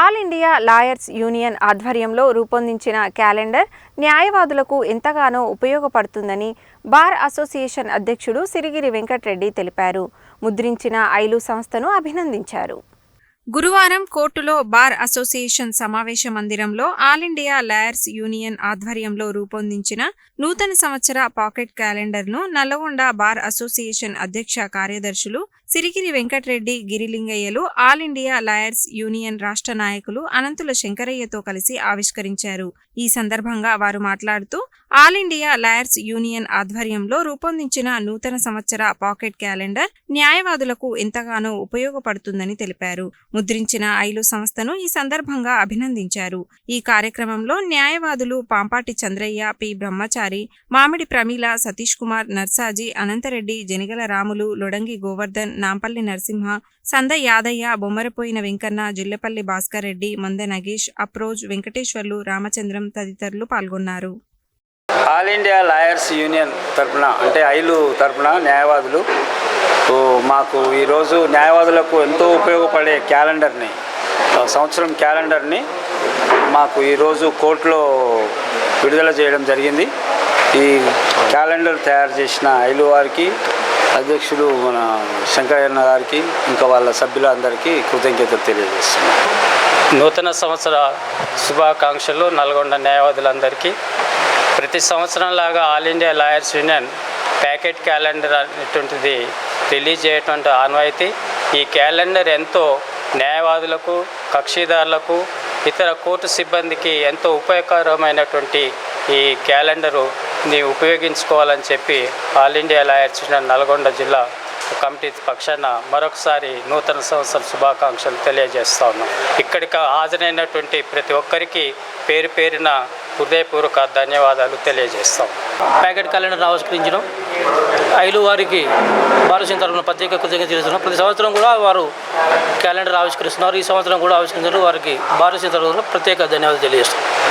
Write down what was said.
All India lawyers union ఆధ్వర్యంలో రూపొందించిన calendar న్యాయవాదులకు ఎంతగానో ఉపయోగపడుతుందని బార్ అసోసియేషన్ అధ్యక్షుడు సిరిగిరి వెంకట్రెడ్డి తెలిపారు. ముద్రించిన ఐలు సంస్థను అభినందించారు. గురువారం కోర్టులో బార్ అసోసియేషన్ సమావేశ మందిరంలో ఆల్ ఇండియా లాయర్స్ యూనియన్ ఆధ్వర్యంలో రూపొందించిన నూతన సంవత్సర పాకెట్ క్యాలెండర్ను నల్లగొండ బార్ అసోసియేషన్ అధ్యక్ష కార్యదర్శులు సిరిగిరి వెంకటరెడ్డి గిరిలింగయ్యలు ఆల్ ఇండియా లాయర్స్ యూనియన్ రాష్ట్ర నాయకులు అనంతుల శంకరయ్యతో కలిసి ఆవిష్కరించారు. ఈ సందర్భంగా వారు మాట్లాడుతూ ఆల్ ఇండియా లాయర్స్ యూనియన్ ఆధ్వర్యంలో రూపొందించిన నూతన సంవత్సర పాకెట్ క్యాలెండర్ న్యాయవాదులకు ఎంతగానో ఉపయోగపడుతుందని తెలిపారు. ముద్రించిన ఐలు సంస్థను ఈ సందర్భంగా అభినందించారు. ఈ కార్యక్రమంలో న్యాయవాదులు పాంపాటి చంద్రయ్య పి. బ్రహ్మచారి మామిడి ప్రమీల సతీష్ కుమార్ నర్సాజీ అనంతరెడ్డి జనిగల రాములు లొడంగి గోవర్ధన్ నాంపల్లి నరసింహ సంద యాదయ్య బొమ్మరపోయిన వెంకన్న జిల్లెపల్లి భాస్కర్ రెడ్డి మంద నగేష్ అప్రోజ్ వెంకటేశ్వర్లు రామచంద్రం తదితరులు పాల్గొన్నారు. ఆల్ ఇండియా లాయర్స్ యూనియన్ తరపున అంటే ఐలు తరపున న్యాయవాదులు మాకు ఈరోజు న్యాయవాదులకు ఎంతో ఉపయోగపడే క్యాలెండర్ని సంవత్సరం క్యాలెండర్ని మాకు ఈరోజు కోర్టులో విడుదల చేయడం జరిగింది. ఈ క్యాలెండర్ తయారు చేసిన ఐలు వారికి అధ్యక్షుడు మన శంకరయ్యన్న గారికి ఇంకా వాళ్ళ సభ్యులందరికీ కృతజ్ఞతలు తెలియజేస్తున్నాం. నూతన సంవత్సర శుభాకాంక్షలు నల్గొండ న్యాయవాదులందరికీ. ప్రతి సంవత్సరం లాగా all India lawyers union packet calendar అనేటువంటిది రిలీజ్ చేయటువంటి ఆన్వాయితీ. ఈ క్యాలెండర్ ఎంతో న్యాయవాదులకు కక్షిదారులకు ఇతర కోర్టు సిబ్బందికి ఎంతో ఉపయోగకరమైనటువంటి ఈ క్యాలెండరు ని ఉపయోగించుకోవాలని చెప్పి all India lawyers union Nalgonda జిల్లా కమిటీ పక్షాన మరొకసారి నూతన సంవత్సర శుభాకాంక్షలు తెలియజేస్తా ఉన్నాం. ఇక్కడికి హాజరైనటువంటి ప్రతి ఒక్కరికి పేరు పేరిన హృదయపూర్వక ధన్యవాదాలు తెలియజేస్తాం. ప్యాకెట్ క్యాలెండర్ ఆవిష్కరించడం ఐలు వారికి భారతీయ తరఫున ప్రత్యేక కృతజ్ఞత తెలుస్తున్నాం ప్రతి సంవత్సరం కూడా వారు క్యాలెండర్ ఆవిష్కరిస్తున్నారు. ఈ సంవత్సరం కూడా ఆవిష్కరించారు వారికి భారతీయ తరఫున ప్రత్యేక ధన్యవాదాలు తెలియజేస్తున్నాం.